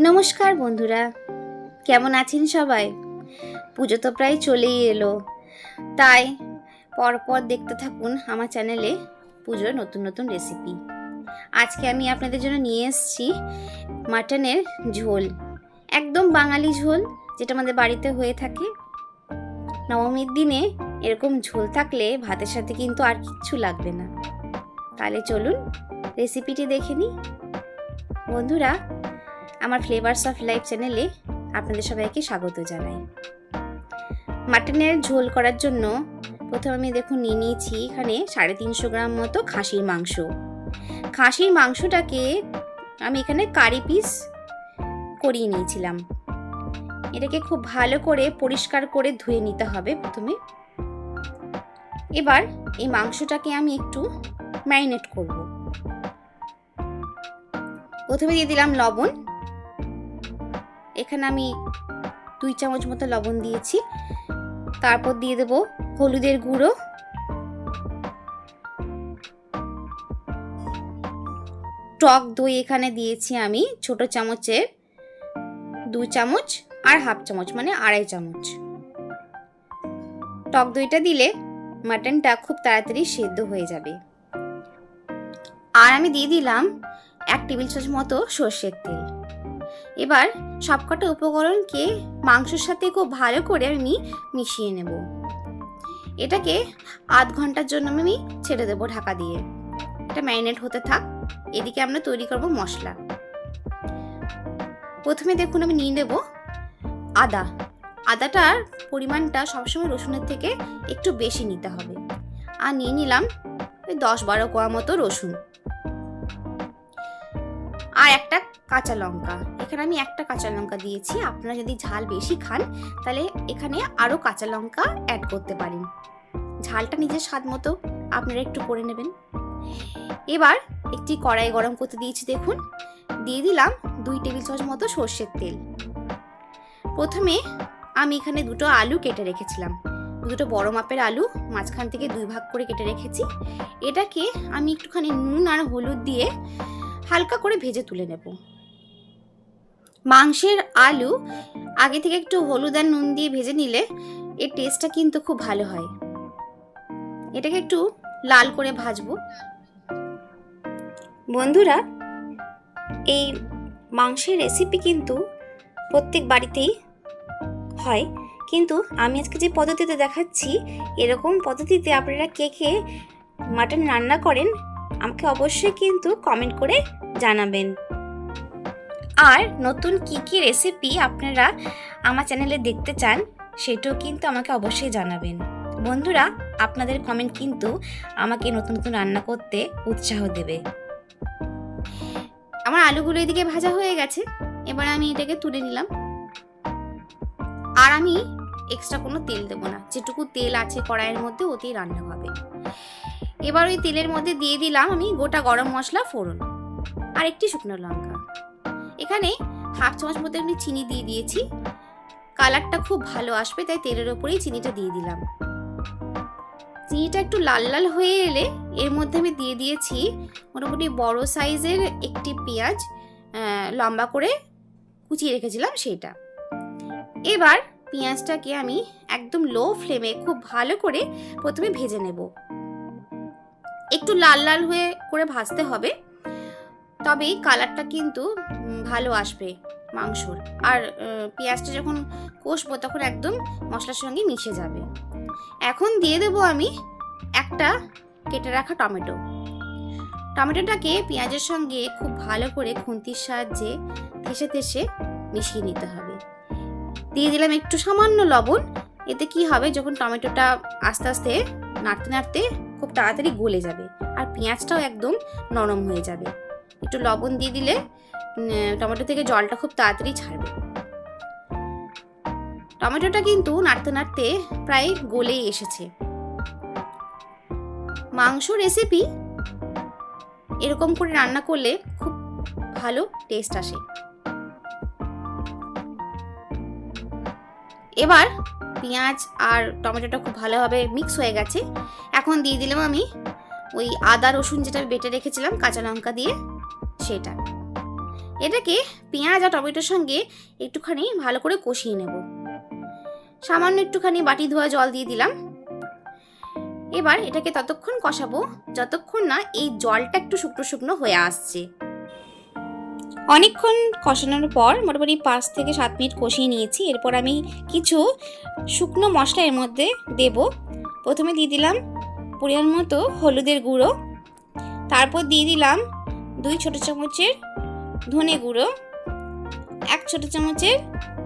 নমস্কার বন্ধুরা। কেমন আছেন সবাই? পুজো তো প্রায় চলেই এলো। তাই পরপর দেখতে থাকুন আমার চ্যানেলে পুজোর নতুন নতুন রেসিপি আজকে আমি আপনাদের জন্য নিয়ে এসেছি মাটনের ঝোল। একদম বাঙালি ঝোল, যেটা আমাদের বাড়িতে হয়ে থাকে। নবমীর দিনে এরকম ঝোল থাকলে ভাতের সাথে কিন্তু আর কিচ্ছু লাগবে না। তাহলে চলুন রেসিপিটি দেখে নিই। বন্ধুরা আমার ফ্লেভারস অফ লাইফ চ্যানেলে আপনাদের সবাইকে স্বাগত জানাই। মাটনের ঝোল করার জন্য প্রথমে আমি দেখুন নিয়ে নিয়েছি এখানে সাড়ে তিনশো গ্রাম মতো খাসির মাংস। খাসির মাংসটাকে আমি এখানে কারি পিস করিয়ে নিয়েছিলাম। এটাকে খুব ভালো করে পরিষ্কার করে ধুয়ে নিতে হবে প্রথমে। এবার এই মাংসটাকে আমি একটু ম্যারিনেট করব। প্রথমে দিয়ে দিলাম লবণ। এখানে আমি দুই চামচ মতো লবণ দিয়েছি। তারপর দিয়ে দেব হলুদের গুঁড়ো। টক দই এখানে দিয়েছি আমি ছোট চামচের দু চামচ আর হাফ চামচ মানে আড়াই চামচ। টক দইটা দিলে মাটনটা খুব তাড়াতাড়ি সেদ্ধ হয়ে যাবে। আর আমি দিয়ে দিলাম এক টেবিল চামচ মতো সর্ষের তেল। এবার সবকটা উপকরণকে মাংসের সাথে খুব ভালো করে আমি মিশিয়ে নেব। এটাকে আধ ঘণ্টার জন্য আমি ছেড়ে দেবো ঢাকা দিয়ে। এটা ম্যারিনেট হতে থাক। এদিকে আমরা তৈরি করব মশলা। প্রথমে দেখুন আমি নিয়ে নেব আদা। আদাটার পরিমাণটা সবসময় রসুনের থেকে একটু বেশি নিতে হবে। আর নিয়ে নিলাম ওই দশ বারো কোয়া মতো রসুন। আর একটা কাঁচা লঙ্কা। এখানে আমি একটা কাঁচা লঙ্কা দিয়েছি। আপনারা যদি ঝাল বেশি খান, তাহলে এখানে আরও কাঁচা লঙ্কা অ্যাড করতে পারেন। ঝালটা নিজের স্বাদ মতো আপনারা একটু করে নেবেন। এবার একটি কড়াই গরম করতে দিয়েছি, দেখুন। দিয়ে দিলাম দুই টেবিল চামচ মতো সর্ষের তেল। প্রথমে আমি এখানে দুটো আলু কেটে রেখেছিলাম। দুটো বড় মাপের আলু, মাঝখান থেকে দুই ভাগ করে কেটে রেখেছি। এটাকে আমি একটুখানি নুন আর হলুদ দিয়ে হালকা করে ভেজে তুলে নেব। মাংসের আলু, আগে থেকে একটু হলুদ আর নুন দিয়ে ভেজে নিলে এর টেস্টটা কিন্তু খুব ভালো হয়। এটাকে একটু লাল করে ভাজবো। বন্ধুরা, এই মাংসের রেসিপি কিন্তু প্রত্যেক বাড়িতেই হয়। কিন্তু আমি আজকে যে পদ্ধতিতে দেখাচ্ছি, এরকম পদ্ধতিতে আপনারা কে কে মাটন রান্না করেন, আমাকে অবশ্যই কিন্তু কমেন্ট করে জানাবেন। আর নতুন কি কি রেসিপি আপনারা আমার চ্যানেলে দেখতে চান, সেটাও কিন্তু আমাকে অবশ্যই জানাবেন। বন্ধুরা, আপনাদের কমেন্ট কিন্তু আমাকে নতুন নতুন রান্না করতে উৎসাহ দেবে। আমার আলুগুলো এদিকে ভাজা হয়ে গেছে, এবার আমি এটাকে তুলে নিলাম। আর আমি এক্সট্রা কোনো তেল দেবো না, যেটুকু তেল আছে কড়াইয়ের মধ্যে, ওতেই রান্না হবে। এবার ওই তেলের মধ্যে দিয়ে দিলাম আমি গোটা গরম মশলা, ফোড়ন, আর একটি শুকনো লঙ্কা। এখানে হাফ চামচ মতো আমি চিনি দিয়ে দিয়েছি। কালারটা খুব ভালো আসবে, তাই তেলের ওপরেই চিনিটা দিয়ে দিলাম। চিনিটা একটু লাল লাল হয়ে এলে এর মধ্যে আমি দিয়ে দিয়েছি মোটামুটি বড় সাইজের একটি পেঁয়াজ লম্বা করে কুচিয়ে রেখেছিলাম সেটা। এবার পেঁয়াজটাকে আমি একদম লো ফ্লেমে খুব ভালো করে প্রথমে ভেজে নেব। একটু লাল লাল হয়ে করে ভাজতে হবে। তবে কালারটা কিন্তু ভালো আসবে মাংসর। আর পেঁয়াজটা যখন কষবো তখন একদম মশলার সঙ্গে মিশে যাবে। এখন দিয়ে দেবো আমি একটা কেটে রাখা টমেটো। টমেটোটাকে পেঁয়াজের সঙ্গে খুব ভালো করে খুন্তির সাহায্যে থেসে থেসে মিশিয়ে নিতে হবে। দিয়ে দিলাম একটু সামান্য লবণ। এতে কি হবে, যখন টমেটোটা আস্তে আস্তে নাড়তে নাড়তে খুব তাড়াতাড়ি গলে যাবে। আর পেঁয়াজটাও একদম নরম হয়ে যাবে। একটু লবণ দিয়ে দিলে টমেটো থেকে জলটা খুব তাড়াতাড়ি ছাড়বে। টমেটোটা কিন্তু নাড়তে নাড়তে প্রায় গলেই এসেছে। মাংস রেসিপি এরকম করে রান্না করলে খুব ভালো টেস্ট আসে। এবার পেঁয়াজ আর টমেটোটা খুব ভালোভাবে মিক্স হয়ে গেছে। এখন দিয়ে দিলাম আমি ওই আদা রসুন যেটা বেটে রেখেছিলাম, কাঁচা লঙ্কা দিয়ে। সেটা। এটাকে পেঁয়াজ আর টমেটোর সঙ্গে একটুখানি ভালো করে কষিয়ে নেব। সামান্য একটুখানি বাটি ধোয়া জল দিয়ে দিলাম। এবার এটাকে ততক্ষণ কষাবো, যতক্ষণ না এই জলটা একটু শুকনো শুকনো হয়ে আসছে। অনেকক্ষণ কষানোর পর মোটামুটি পাঁচ থেকে সাত মিনিট কষিয়ে নিয়েছি। এরপর আমি কিছু শুকনো মশলা এর মধ্যে দেব। প্রথমে দিয়ে দিলাম পরিমাণ মতো হলুদের গুঁড়ো। তারপর দিয়ে দিলাম দুই ছোট চামচের ধনে গুঁড়ো, এক ছোট চামচের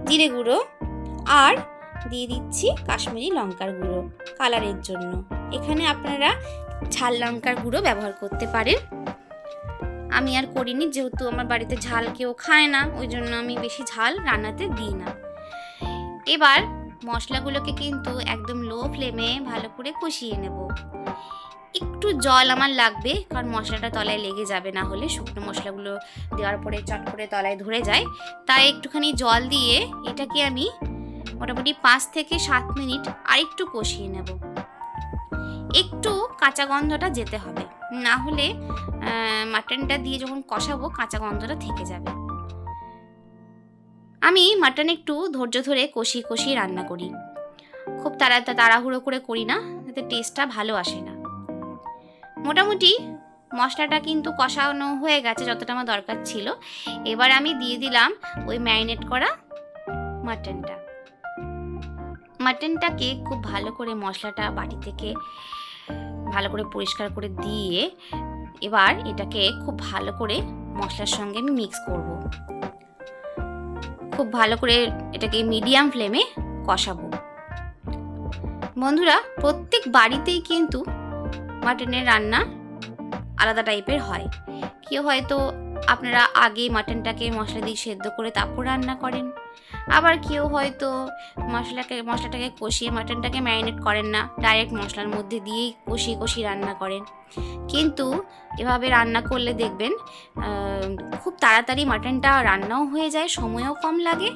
জিরে গুঁড়ো আর দিয়ে দিচ্ছি কাশ্মীরি লঙ্কার গুঁড়ো কালারের জন্য। এখানে আপনারা ঝাল লঙ্কার গুঁড়ো ব্যবহার করতে পারেন। আমি আর করিনি, যেহেতু আমার বাড়িতে ঝাল কেউ খায় না, ওই জন্য আমি বেশি ঝাল রান্নাতে দিই না। এবার মশলাগুলোকে কিন্তু একদম লো ফ্লেমে ভালো করে কষিয়ে নেব। একটু জল আমার লাগবে, কারণ মশলাটা তলায় লেগে যাবে, না হলে শুকনো মশলাগুলো দেওয়ার পরে চট করে তলায় ধরে যায়। তাই একটুখানি জল দিয়ে এটাকে আমি মোটামুটি পাঁচ থেকে সাত মিনিট আরেকটু কষিয়ে নেব। একটু কাঁচা গন্ধটা যেতে হবে, না হলে মাটনটা দিয়ে যখন কষাবো কাঁচা গন্ধটা থেকে যাবে। আমি মাটন একটু ধৈর্য ধরে কষিয়ে কষিয়ে রান্না করি। খুব তাড়া তাড়াহুড়ো করে করি না যাতে টেস্টটা ভালো আসে না। মোটামুটি মশলাটা কিন্তু কষানো হয়ে গেছে, যতটা আমার দরকার ছিল। এবার আমি দিয়ে দিলাম ওই ম্যারিনেট করা মাটনটা। মাটনটাকে খুব ভালো করে মশলাটা বাটি থেকে ভালো করে পরিষ্কার করে দিয়ে এবার এটাকে খুব ভালো করে মশলার সঙ্গে আমি মিক্স করব। খুব ভালো করে এটাকে মিডিয়াম ফ্লেমে কষাবো। বন্ধুরা, প্রত্যেক বাড়িতেই কিন্তু মাটনের রান্না আলাদা টাইপের হয়। কেউ হয়তো আপনারা আগে মাটনটাকে মশলা দিয়ে সেদ্ধ করে তারপর রান্না করেন। আবার কেউ হয়তো মশলাকে, মশলাটাকে কষিয়ে মাটনটাকে ম্যারিনেট করেন না, ডাইরেক্ট মশলার মধ্যে দিয়েই কষিয়ে কষিয়ে রান্না করেন। কিন্তু এভাবে রান্না করলে দেখবেন খুব তাড়াতাড়ি মাটনটা রান্নাও হয়ে যায়, সময়ও কম লাগে,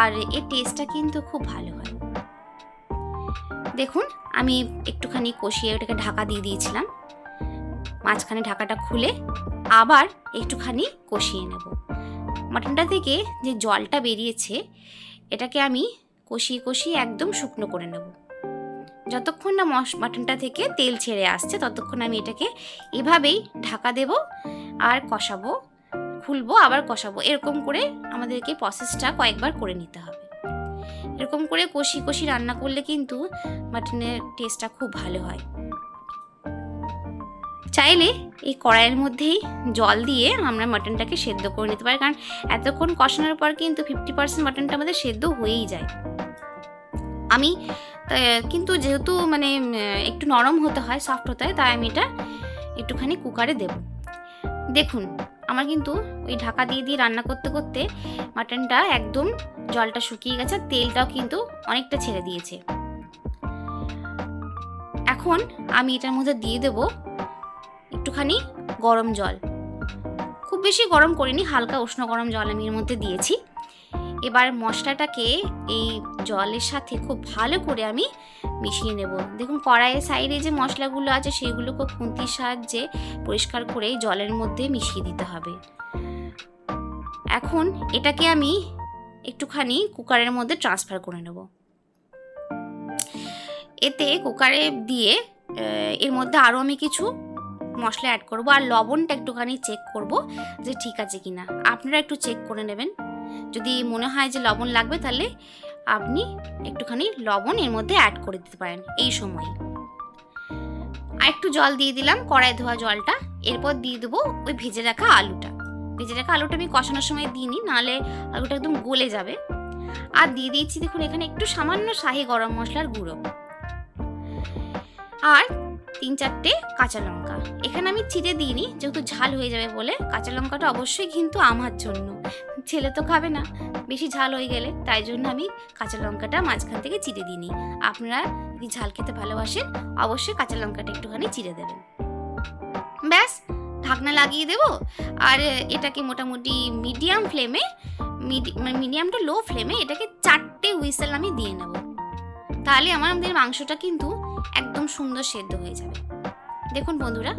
আর এর টেস্টটা কিন্তু খুব ভালো হয়। দেখুন, আমি একটুখানি কষিয়ে ওটাকে ঢাকা দিয়ে দিয়েছিলাম। মাঝখানে ঢাকাটা খুলে আবার একটুখানি কষিয়ে নেব। মাটনটা থেকে যে জলটা বেরিয়েছে, এটাকে আমি কষিয়ে কষিয়ে একদম শুকনো করে নেব। যতক্ষণ না মশ, মাটনটা থেকে তেল ছেড়ে আসছে, ততক্ষণ আমি এটাকে এভাবেই ঢাকা দেব আর কষাবো, খুলবো, আবার কষাবো। এরকম করে আমাদেরকে প্রসেসটা কয়েকবার করে নিতে হবে। এরকম করে কষি কষি রান্না করলে কিন্তু মাটনের টেস্টটা খুব ভালো হয়। চাইলে এই কড়াইয়ের মধ্যেই জল দিয়ে আমরা মাটনটাকে সেদ্ধ করে নিতে পারি। কারণ এতক্ষণ কষানোর পর কিন্তু ফিফটি পার্সেন্ট মাটনটা আমাদের সেদ্ধ হয়েই যায়। আমি কিন্তু যেহেতু মানে একটু নরম হতে হয় সফট হতে হয়, তাই আমি এটা একটুখানি কুকারে দেব। দেখুন আমার কিন্তু ওই ঢাকা দিয়ে দিয়ে রান্না করতে করতে মাটনটা একদম জলটা শুকিয়ে গেছে তেলটাও কিন্তু অনেকটা ছেড়ে দিয়েছে। এখন আমি এটার মধ্যে দিয়ে দেব একটুখানি গরম জল। খুব বেশি গরম করিনি, হালকা উষ্ণ গরম জল আমি এর মধ্যে দিয়েছি। এবার মশলাটাকে এই জলের সাথে খুব ভালো করে আমি মিশিয়ে নেব। দেখুন, কড়াইয়ের সাইডে যে মশলাগুলো আছে, সেগুলোকে খুন্তির সাহায্যে পরিষ্কার করে জলের মধ্যে মিশিয়ে দিতে হবে। এখন এটাকে আমি একটুখানি কুকারের মধ্যে ট্রান্সফার করে নেব। এতে কুকারে দিয়ে এর মধ্যে আরও আমি কিছু মশলা অ্যাড করব, আর লবণটা একটুখানি চেক করব যে ঠিক আছে কিনা। আপনারা একটু চেক করে নেবেন। যদি মনে হয় যে লবণ লাগবে তাহলে আপনি একটুখানি লবণ এর মধ্যে অ্যাড করে দিতে পারেন এই সময়। আর একটু জল দিয়ে দিলাম কড়াই ধোয়া জলটা। এরপর দিয়ে দেবো ওই ভেজে রাখা আলুটা। ভেজে রাখা আলুটা আমি কষানোর সময় দিইনি, নাহলে আলুটা একদম গলে যাবে। আর দিয়ে দিয়েছি দেখুন এখানে একটু সামান্য শাহি গরম মশলার গুঁড়ো। আর তিন চারটে কাঁচা লঙ্কা। এখানে আমি চিড়ে দিইনি, যেহেতু ঝাল হয়ে যাবে বলে। কাঁচা লঙ্কাটা অবশ্যই কিন্তু আমার জন্য। ছেলে তো খাবে না, বেশি ঝাল হয়ে গেলে তাই জন্য আমি কাঁচা লঙ্কাটা মাঝখান থেকে চিড়ে দিইনি। আপনারা যদি ঝাল খেতে ভালোবাসেন, অবশ্যই কাঁচা লঙ্কাটা একটুখানি চিড়ে দেবেন। ব্যাস, ঢাকনা লাগিয়ে দেবো। আর এটাকে মোটামুটি মিডিয়াম ফ্লেমে মিডিয়াম টু লো ফ্লেমে এটাকে চারটে হুইসেল আমি দিয়ে নেব। তাহলে আমার আমাদের মাংসটা কিন্তু একদম সুন্দর সেদ্ধ হয়ে যাবে। দেখুন বন্ধুরা,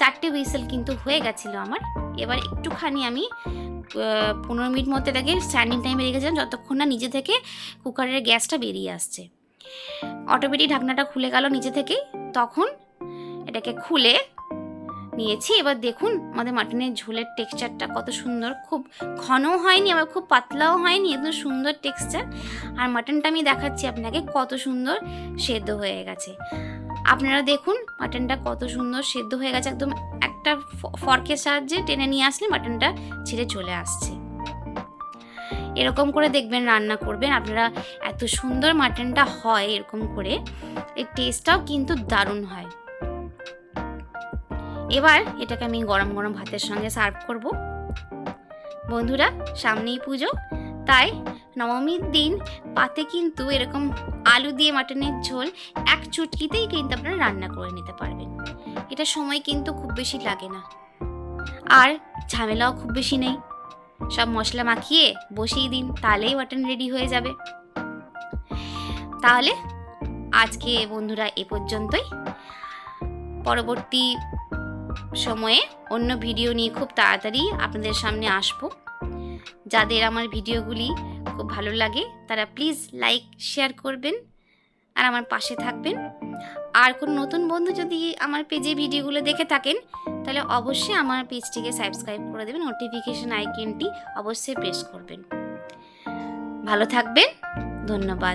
চারটে হুইসেল কিন্তু হয়ে গেছিল আমার। এবার একটুখানি আমি পনেরো মিনিট মতো তাকে স্ট্যান্ডিং টাইমে রেখেছিলাম যতক্ষণ না নিজে থেকে কুকারের গ্যাসটা বেরিয়ে আসছে। অটোমেটিক ঢাকনাটা খুলে গেল নিজে থেকেই, তখন এটাকে খুলে নিয়েছি। এবার দেখুন, আমাদের মাটনের ঝোলের টেক্সচারটা কত সুন্দর। খুব ঘনও হয়নি, আবার খুব পাতলাও হয়নি, একদম সুন্দর টেক্সচার আর মাটনটা আমি দেখাচ্ছি আপনাকে, কত সুন্দর সেদ্ধ হয়ে গেছে। আপনারা দেখুন, মাটনটা কত সুন্দর সেদ্ধ হয়ে গেছে। একদম একটা ফর্কের সাহায্যে টেনে নিয়ে আসলে মাটনটা ছেড়ে চলে আসছে। এরকম করে দেখবেন, রান্না করবেন। আপনারা এত সুন্দর মাটনটা হয় এরকম করে, এর টেস্টটাও কিন্তু দারুণ হয়। এবার এটাকে আমি গরম গরম ভাতের সঙ্গে সার্ভ করব। বন্ধুরা, সামনেই পুজো, তাই নবমীর দিন পাতে কিন্তু এরকম আলু দিয়ে মাটনের ঝোল এক চুটকিতেই কিন্তু আপনারা রান্না করে নিতে পারবেন। এটা সময় কিন্তু খুব বেশি লাগে না। আর ঝামেলাও খুব বেশি নেই। সব মশলা মাখিয়ে বসিয়ে দিন, তাহলেই মাটন রেডি হয়ে যাবে। তাহলে আজকে বন্ধুরা এ পর্যন্তই। পরবর্তী সময়ে অন্য ভিডিও নিয়ে খুব তাড়াতাড়ি আপনাদের সামনে আসব। যাদের আমার ভিডিওগুলি খুব ভালো লাগে, তারা প্লিজ লাইক, শেয়ার করবেন আর আমার পাশে থাকবেন। আর কোন নতুন বন্ধু যদি আমার পেজে ভিডিওগুলো দেখে থাকেন, তাহলে অবশ্যই আমার পেজটিকে সাবস্ক্রাইব করে দেবেন নোটিফিকেশন আইকনটি অবশ্যই প্রেস করবেন। ভালো থাকবেন, ধন্যবাদ।